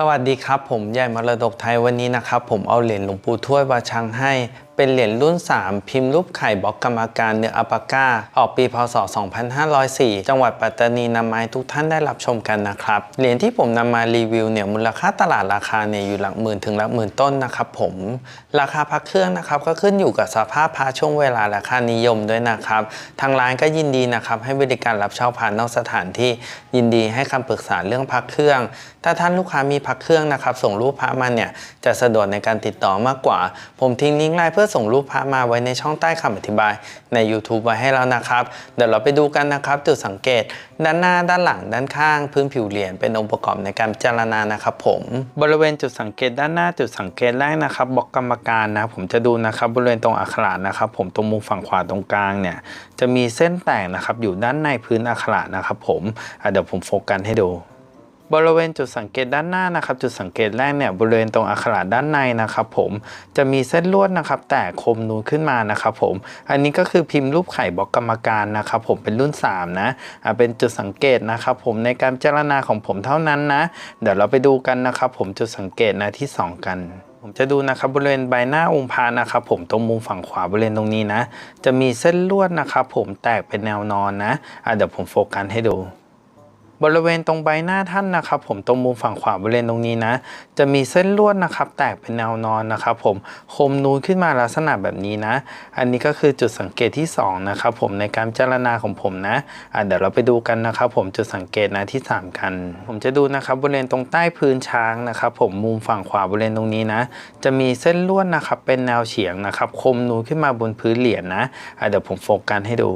สวัสดีครับ ผมใหญ่มรดกไทยวันนี้นะครับ ผมเอาเหรียญหลวงปู่ทวดวาชังให้ เป็นเหรียญรุ่น 3 พิมพ์รูปไข่บล็อกกรรมการเนื้ออัปาก้า ออกปีพศ 2504 จังหวัดปัตตานีนำมาให้ทุกท่านได้รับชมกันนะครับ เหรียญที่ผมนำมารีวิวเนี่ยมูลค่าตลาดราคาเนี่ยอยู่หลักหมื่นถึงหลักหมื่นต้นนะครับผม ราคาพักเครื่องนะครับก็ขึ้นอยู่กับสภาพพระช่วงเวลาและค่านิยมด้วยนะครับ ทางร้านก็ยินดีนะครับให้บริการรับเช่าผ่านนอกสถานที่ยินดีให้คำปรึกษาเรื่องพักเครื่อง ถ้าท่านลูกค้ามีพักเครื่องนะครับส่งรูปพระมาเนี่ยจะสะดวกในการติดต่อมากกว่า ผมทิ้งลิงก์ไลน์เพื่อส่งรูปพระมาไว้ในช่องใต้คำอธิบายใน YouTube ไว้ให้แล้วนะครับ เดี๋ยวเราไปดูกันนะครับจุดสังเกต ด้านหน้าด้านหลังด้านข้าง พื้นผิวเหรียญเป็นองค์ประกอบในการพิจารณานะครับ ผม บริเวณจุดสังเกตด้านหน้าจุดสังเกตแรกนะครับบล็อกกรรมการนะผมจะดูนะครับบริเวณตรงอักขระนะครับ ผมตรงมุมฝั่งขวาตรงกลางเนี่ยจะมีเส้นแตกนะครับอยู่ด้านในพื้นอักขระนะครับ ผมเดี๋ยวผมโฟกัสให้ดู บริเวณจุดสังเกตด้านหน้านะครับ จุดสังเกตแรกเนี่ยบริเวณตรงอักขระด้านในนะครับผมจะมีเส้นลวดนะครับ แตกคมนูนขึ้นมานะครับผมอันนี้ก็คือพิมพ์รูปไข่บล็อกกรรมการนะครับผมเป็นรุ่น 3 นะเป็นจุดสังเกตนะครับผมในการพิจรณาของผมเท่านั้นนะ เดี๋ยวเราไปดูกันนะครับผมจุดสังเกตนะที่ 2 กันผมจะดูนะครับบริเวณใบหน้าองค์พระนะครับผมตรงมุมฝั่งขวาบริเวณตรงนี้นะ จะมีเส้นลวดนะครับผมแตกเป็นแนวนอนนะะเดี๋ยวผมโฟกัสให้ดู บริเวณตรงใบหน้าท่านนะครับ ผมตรงมุมฝั่งขวาบริเวณตรงนี้นะ จะมีเส้นลวดนะครับ แตกเป็นแนวนอนนะครับ ผมคมนูนขึ้นมาลักษณะแบบนี้นะ อันนี้ก็คือจุดสังเกตที่ 2 นะครับ ผมในการพิจารณาของผมนะะเดี๋ยวเราไปดูกันนะครับ ผมจุดสังเกตนะที่ 3 กัน ผมจะดูนะครับบริเวณตรงใต้พื้นช้างนะครับ ผมมุมฝั่งขวาบริเวณตรงนี้นะ จะมีเส้นลวดนะครับเป็นแนวเฉียงนะครับ คมนูนขึ้นมาบนพื้นเหรียญนะะเดี๋ยวผมโฟกัสให้ดู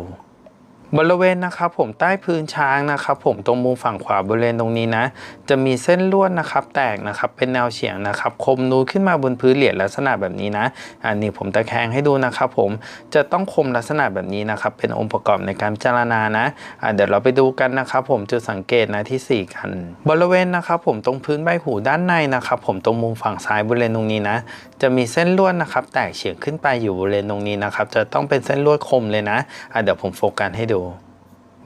บริเวณนะครับผมใต้พื้นช้างนะครับผมตรงมุมฝั่งขวาบริเวณตรงนี้นะ จะมีเส้นลวดนะครับแตกนะครับเป็นแนวเฉียงนะครับคมนูนขึ้นมาบนพื้นเหรียญลักษณะแบบนี้นะอันนี้ผมตะแคงให้ดูนะครับผมจะต้องคมลักษณะแบบนี้นะครับเป็นองค์ประกอบในการพิจารณานะะเดี๋ยวเราไปดูกันนะครับผมจุดสังเกตนะที่ 4 กัน บริเวณนะครับผมตรงพื้นใบหูด้านในนะครับผมตรงมุมฝั่งซ้ายบริเวณตรงนี้นะ จะมีเส้นลวดนะครับ แตกเฉียงขึ้นไปอยู่บริเวณตรงนี้นะครับ จะต้องเป็นเส้นลวดคมเลยนะะเดี๋ยวผมโฟกัสให้ดู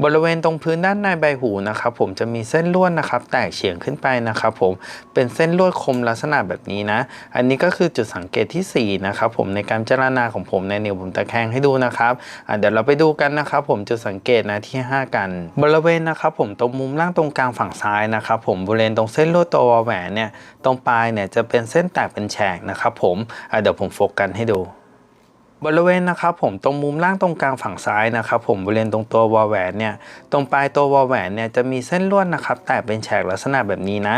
บริเวณตรงพื้นด้านในใบหูนะครับผมจะมีเส้นลวดนะครับ แตกเฉียงขึ้นไปนะครับผมเป็นเส้นลวดคมลักษณะแบบนี้นะ อันนี้ก็คือจุดสังเกตที่สี่นะครับผมในการพิจารณาของผมในนิ้วผมตะแคงให้ดูนะครับเดี๋ยวเราไปดูกันนะครับผมจุดสังเกตนะที่ 5 กัน บริเวณนะครับผมตรงมุมล่างตรงกลางฝั่งซ้ายนะครับผมบริเวณตรงเส้นลวดตัววแหวนเนี่ยตรงปลายเนี่ยจะเป็นเส้นแตกเป็นแฉกนะครับผมเดี๋ยวผมโฟกัสให้ดู บริเวณนะครับผมตรงมุมล่างตรงกลางฝั่งซ้ายนะครับผมบริเวณตรงตัววอลแหวนเนี่ยตรงปลายตัววอลแหวนเนี่ยจะมีเส้นลวดนะครับแต่เป็นแฉกลักษณะแบบนี้นะ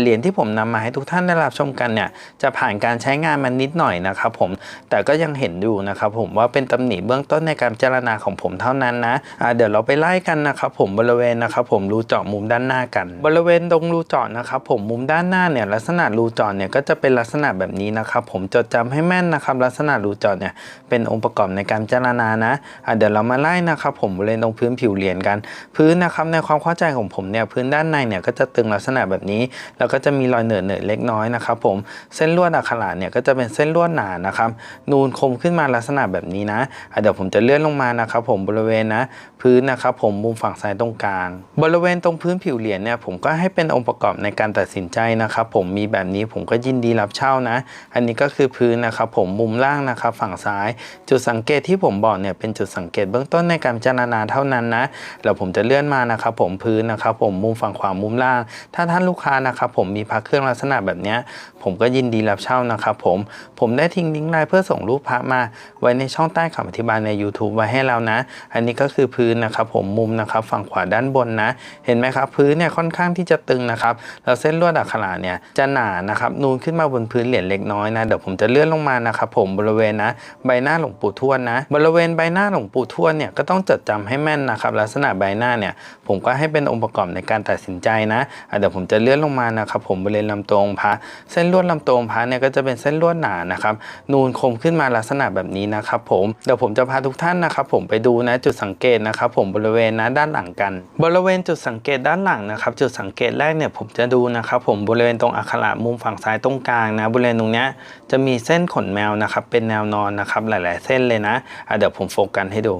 เหรียญที่ผมนำมาให้ทุกท่านได้รับชมกันเนี่ยจะผ่านการใช้งานมันนิดหน่อยนะครับผมแต่ก็ยังเห็นอยู่นะครับผมว่าเป็นตำหนิเบื้องต้นในการพิจารณาของผมเท่านั้นนะเดี๋ยวเราไปไล่กันนะครับผมบริเวณนะครับผมรูเจาะมุมด้านหน้ากัน บริเวณตรงรูเจาะนะครับผมมุมด้านหน้าเนี่ยลักษณะรูเจาะเนี่ยก็จะเป็นลักษณะแบบนี้นะครับผมจดจำให้แม่นนะครับลักษณะรูเจาะเนี่ยเป็นองค์ประกอบในการพิจารณานะะเดี๋ยวเรามาไล่นะครับผมบริเวณตรงพื้นผิวเหรียญกัน พื้นนะครับในความเข้าใจของผมเนี่ยพื้นด้านในเนี่ยก็จะตึงลักษณะแบบนี้ แล้วก็จะมีรอยเหนื่อเหนือๆเล็กน้อยนะครับผมเส้นลวดอักขระเนี่ยก็จะเป็นเส้นลวดหนานะครับนูนคมขึ้นมาลักษณะแบบนี้นะะเดี๋ยวผมจะเลื่อนลงมานะครับผมบริเวณนะ พื้นนะครับผมมุมฝั่งซ้ายตรงกลาง บริเวณตรงพื้นผิวเหรียญเนี่ยผมก็ให้เป็นองค์ประกอบในการตัดสินใจนะครับผมมีแบบนี้ผมก็ยินดีรับเช่านะ อันนี้ก็คือพื้นนะครับผมมุมล่างนะครับฝั่งซ้าย จุดสังเกตที่ผมบอกเนี่ยเป็นจุดสังเกตเบื้องต้นในการพิจารณาเท่านั้นนะแล้วผมจะเลื่อนมานะครับผมพื้นนะครับผมมุมฝั่งขวามุมล่าง ถ้าท่านลูกค้านะครับผมมีพักเครื่องลักษณะแบบเนี้ยผมก็ยินดีรับเช่านะครับผมผมได้ทิ้งลิงก์ไลน์เพื่อส่งรูปพระมา ไว้ในช่องใต้คำอธิบายใน YouTube ไว้ให้แล้วนะ อันนี้ก็คือพื้นนะครับผมมุมนะครับฝั่งขวาด้านบนนะ เห็นไหมครับพื้นเนี่ยค่อนข้างที่จะตึงนะครับแล้วเส้นลวดอักขระเนี่ยจะหนานะครับนูนขึ้นมาบนพื้นเหรียญเล็กน้อยนะเดี๋ยวผมจะเลื่อนลงมานะครับผมบริเวณนะใบหน้าหลวงปู่ทวดนะ บริเวณใบหน้าหลวงปู่ทวดเนี่ยก็ต้องจดจำให้แม่นนะครับลักษณะใบหน้าเนี่ยผมก็ให้เป็นองค์ประกอบในการตัดสินใจนะอะเดี๋ยวผมจะเลื่อนลงมานะครับผมบริเวณลำตัวองค์พระเส้นลวดลำตัวองค์พระเนี่ยก็จะเป็นเส้นลวดหนานะครับนูนคมขึ้นมาลักษณะแบบนี้นะครับผมเดี๋ยวผมจะพาทุกท่านนะครับผมไปดูนะจุดสังเกตนะครับผมบริเวณนะด้านหลังกัน บริเวณจุดสังเกตด้านหลังนะครับจุดสังเกตแรกเนี่ยผมจะดูนะครับผมบริเวณตรงอักขระมุมฝั่งซ้ายตรงกลางนะบริเวณตรงเนี้ยจะมีเส้นขนแมวนะครับเป็นแนวนอนนะครับหลาย ๆ เส้นเลยนะะเดี๋ยวผมโฟกัสให้ดู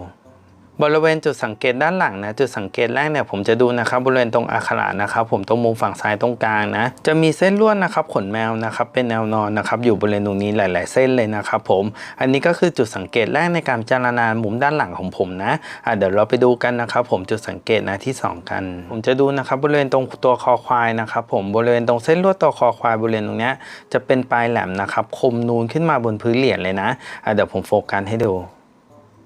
บริเวณจุดสังเกตด้านหลังนะจุดสังเกตแรกเนี่ยผมจะดูนะครับบริเวณตรงอักขระนะครับผมตรงมุมฝั่งซ้ายตรงกลางนะจะมีเส้นลวดนะครับขนแมวนะครับเป็นแนวนอนนะครับอยู่บริเวณตรงนี้หลาย ๆ เส้นเลยนะครับผมอันนี้ก็คือจุดสังเกตแรกในการจารณามุมด้านหลังของผมนะอะเดี๋ยวเราไปดูกันนะครับผมจุดสังเกตนะที่สองกัน ผมจะดูนะครับบริเวณตรงตัวคอควายนะครับผมบริเวณตรงเส้นลวดตัวคอควายบริเวณตรงเนี้ยจะเป็นปลายแหลมนะครับคมนูนขึ้นมาบนพื้นเหรียญเลยนะอะเดี๋ยวผมโฟกัสให้ดู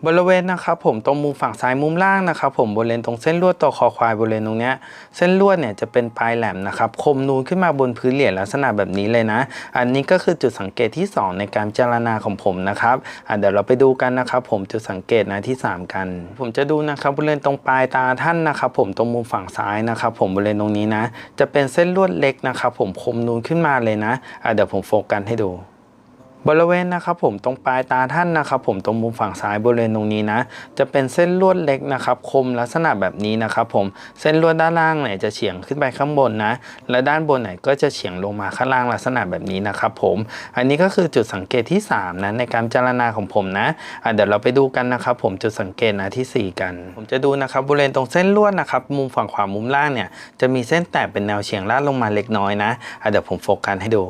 บริเวณนะครับผมตรงมุมฝั่งซ้ายมุมล่างนะครับผมบริเวณตรงเส้นลวดตัวคอควายบริเวณตรงเนี้ยเส้นลวดเนี่ยจะเป็นปลายแหลมนะครับคมนูนขึ้นมาบนพื้นเหรียญลักษณะแบบนี้เลยนะ อันนี้ก็คือจุดสังเกตที่ 2 ในการเจารณาของผมนะครับเดี๋ยวเราไปดูกันนะครับผมจุดสังเกตนะที่ 3 กัน ผมจะดูนะครับบริเวณตรงปลายตาท่านนะครับผมตรงมุมฝั่งซ้ายนะครับผมบริเวณตรงนี้นะ จะเป็นเส้นลวดเล็กนะครับผมคมนูนขึ้นมาเลยนะเดี๋ยวผมโฟกัสให้ดู บริเวณนะครับผมตรงปลายตาท่านนะครับผมตรงมุมฝั่งซ้ายบริเวณตรงนี้นะ จะเป็นเส้นลวดเล็กนะครับคมลักษณะแบบนี้นะครับผมเส้นลวดด้านล่างเนี่ยจะเฉียงขึ้นไปข้างบนนะ และด้านบนไหนก็จะเฉียงลงมาข้างล่างลักษณะแบบนี้นะครับผมอันนี้ก็คือจุดสังเกตที่ 3 นะในการจารณาของผมนะะเดี๋ยวเราไปดูกันนะครับผมจุดสังเกตนะที่ 4 กัน ผมจะดูนะครับบริเวณตรงเส้นลวดนะครับมุมฝั่งขวามุมล่างเนี่ยจะมีเส้นแตกเป็นแนวเฉียงลาดลงมาเล็กน้อยนะะเดี๋ยวผมโฟกัสให้ดู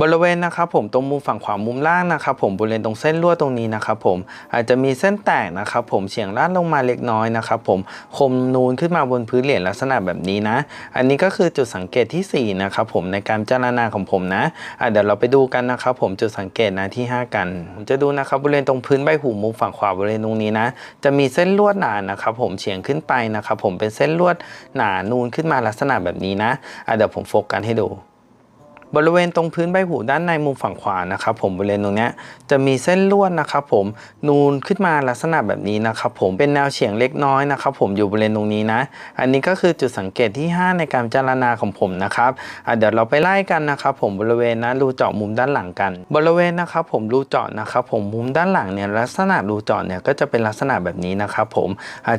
บริเวณนะครับผมตรงมุมฝั่งขวามุมล่างนะครับผมบริเวณตรงเส้นลวดตรงนี้นะครับผมอาจจะมีเส้นแตกนะครับผมเฉียงลาดลงมาเล็กน้อยนะครับผมคมนูนขึ้นมาบนพื้นเหรียญลักษณะแบบนี้นะ อันนี้ก็คือจุดสังเกตที่4นะครับผมในการเจารณาของผมนะะเดี๋ยวเราไปดูกันนะครับผมจุดสังเกตนะที่ 5 กันผมจะดูนะครับบริเวณตรงพื้นใบหูมุมฝั่งขวาบริเวณตรงนี้นะ จะมีเส้นลวดหนานะครับผมเฉียงขึ้นไปนะครับผมเป็นเส้นลวดหนานูนขึ้นมาลักษณะแบบนี้นะะเดี๋ยวผมโฟกัสให้ดู บริเวณตรงพื้นใบหูด้านในมุมฝั่งขวานะครับผมบริเวณตรงนี้จะมีเส้นลวดนะครับผมนูนขึ้นมาลักษณะแบบนี้นะครับผมเป็นแนวเฉียงเล็กน้อยนะครับผมอยู่บริเวณตรงนี้นะ อันนี้ก็คือจุดสังเกตที่ 5 ในการเจารณาของผมนะครับเดี๋ยวเราไปไล่กันนะครับผมบริเวณนะรูเจาะมุมด้านหลังกัน บริเวณนะครับผมรูเจาะนะครับผมมุมด้านหลังเนี่ยลักษณะรูเจาะเนี่ยก็จะเป็นลักษณะแบบนี้นะครับผม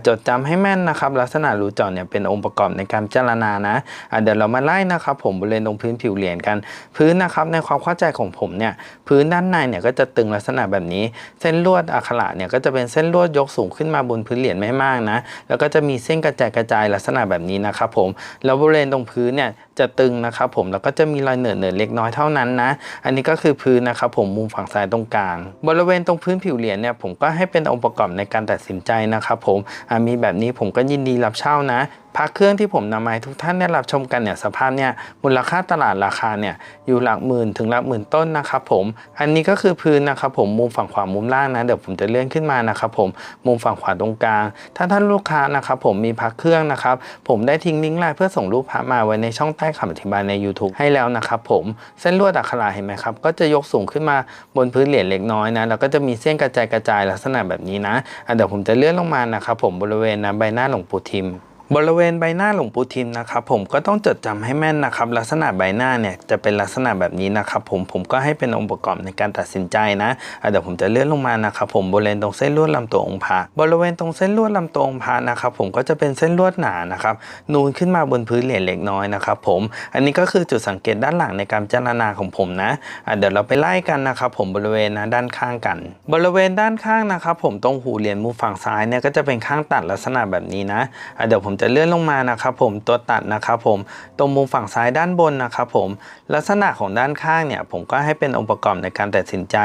จดจำให้แม่นนะครับลักษณะรูเจาะเนี่ยเป็นองค์ประกอบในการเจารณานะเดี๋ยวเรามาไล่นะครับผมบริเวณตรงพื้นผิวเหรียญกันพื้นนะครับในความเข้าใจของผมเนี่ยพื้นด้านในเนี่ยก็จะตึงลักษณะแบบนี้ เส้นลวดอักขระเนี่ยก็จะเป็นเส้นลวดยกสูงขึ้นมาบนพื้นเหรียญไม่มากนะแล้วก็จะมีเส้นกระจายกระจายลักษณะแบบนี้นะครับผมแล้วบริเวณตรงพื้นเนี่ยจะตึงนะครับผมแล้วก็จะมีรอยเหนือเหนือเล็กน้อยเท่านั้นนะ อันนี้ก็คือพื้นนะครับผมมุมฝั่งซ้ายตรงกลาง บริเวณตรงพื้นผิวเหรียญเนี่ยผมก็ให้เป็นองค์ประกอบในการตัดสินใจนะครับผมมีแบบนี้ผมก็ยินดีรับเช่านะ พักเครื่องที่ผมนำมาให้ทุกท่านได้รับชมกันเนี่ยสภาพเนี่ยมูลค่าตลาดราคาเนี่ยอยู่หลักหมื่นถึงหลักหมื่นต้นนะครับผมอันนี้ก็คือพื้นนะครับผมมุมฝั่งขวามุมล่างนะเดี๋ยวผมจะเลื่อนขึ้นมานะครับผมมุมฝั่งขวาตรงกลาง ถ้าท่านลูกค้านะครับผมมีพักเครื่องนะครับผมได้ทิ้งลิงก์ไลน์เพื่อส่งรูปพระมาไว้ในช่องใต้คำอธิบายใน YouTube ให้แล้วนะครับผมเส้นลวดอักขระเห็นไหมครับก็จะยกสูงขึ้นมาบนพื้นเหรียญเล็กน้อยนะแล้วก็จะมีเส้นกระจายกระจายลักษณะแบบนี้นะอะเดี๋ยวผมจะเลื่อนลงมานะครับผมบริเวณนะใบหน้าหลวงปู่ทิม บริเวณใบหน้าหลวงปู่ทิมนะครับผมก็ต้องจดจำให้แม่นนะครับ ลักษณะใบหน้าเนี่ยจะเป็นลักษณะแบบนี้นะครับผมผมก็ให้เป็นองค์ประกอบในการตัดสินใจนะเดี๋ยวผมจะเลื่อนลงมานะครับผมบริเวณตรงเส้นลวดลำตัวองค์พระบริเวณตรงเส้นลวดลำตัวองค์พระนะครับผมก็จะเป็นเส้นลวดหนานะครับนูนขึ้นมาบนพื้นเหรียญเล็กน้อยนะครับผมอันนี้ก็คือจุดสังเกตด้านหลังในการพิจารณาของผมนะเดี๋ยวเราไปไล่กันนะครับผมบริเวณนะด้านข้างกัน บริเวณด้านข้างนะครับผมตรงหูเหรียญมุมฝั่งซ้ายเนี่ยก็จะเป็นข้างตัดลักษณะแบบนี้นะอะเดี๋ยวผมจะเลื่อนลงมานะครับผมตัวตัดนะครับผมตรงมุมฝั่งซ้ายด้านบนนะครับผมลักษณะของด้านข้างเนี่ยผมก็ให้เป็นองค์ประกอบในการตัดสินใจ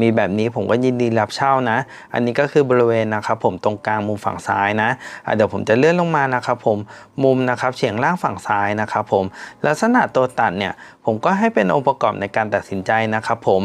มีแบบนี้ผมก็ยินดีรับเช่านะ อันนี้ก็คือบริเวณนะครับผมตรงกลางมุมฝั่งซ้ายนะเดี๋ยวผมจะเลื่อนลงมานะครับผมมุมนะครับเฉียงล่างฝั่งซ้ายนะครับผมลักษณะตัวตัดเนี่ยผมก็ให้เป็นองค์ประกอบในการตัดสินใจนะครับผม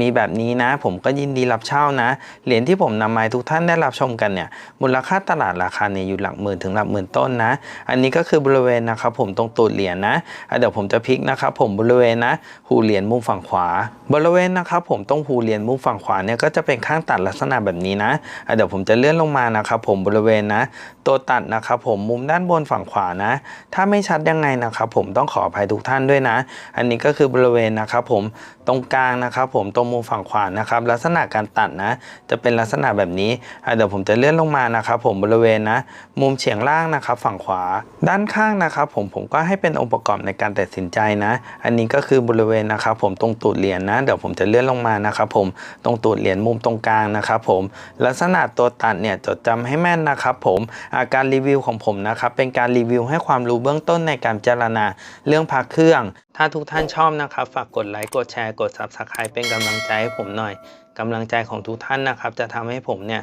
มีแบบนี้นะ ผมก็ยินดีรับเช่านะ เหรียญที่ผมนำมาให้ทุกท่านได้รับชมกันเนี่ยมูลค่าตลาดราคาเนี่ยอยู่หลักหมื่นถึงหลักหมื่นต้นนะ อันนี้ก็คือบริเวณนะครับผมตรงตูดเหรียญนะอะเดี๋ยวผมจะพลิกนะครับผมบริเวณนะหูเหรียญมุมฝั่งขวา บริเวณนะครับผมตรงหูเหรียญมุมฝั่งขวาเนี่ยก็จะเป็นข้างตัดลักษณะแบบนี้นะเดี๋ยวผมจะเลื่อนลงมานะครับผมบริเวณนะ ตัวตัดนะครับผมมุมด้านบนฝั่งขวานะ ถ้าไม่ชัดยังไงนะครับผมต้องขออภัยทุกท่านด้วยนะ อันนี้ก็คือบริเวณนะครับผมตรงกลางนะครับผมตรงมุมฝั่งขวานะครับลักษณะการตัดนะ จะเป็นลักษณะแบบนี้เดี๋ยวผมจะเลื่อนลงมานะครับผมบริเวณนะ มุมเฉียงล่างนะครับนะครับฝั่งขวา ด้านข้างนะครับผมผมก็ให้เป็นองค์ประกอบในการตัดสินใจนะ อันนี้ก็คือบริเวณนะครับผมตรงตูดเหรียญนะเดี๋ยวผมจะเลื่อนลงมานะครับผมตรงตูดเหรียญมุมตรงกลางนะครับผมลักษณะตัวตัดเนี่ยจดจำให้แม่นนะครับผมอาการรีวิวของผมนะครับเป็นการรีวิวให้ความรู้เบื้องต้นในการพิจารณาเรื่องพักเครื่อง ถ้าทุกท่านชอบนะครับฝากกดไลค์กดแชร์กด Subscribe เป็นกำลังใจให้ผมหน่อยกำลังใจของทุกท่านนะครับจะทำให้ผมเนี่ย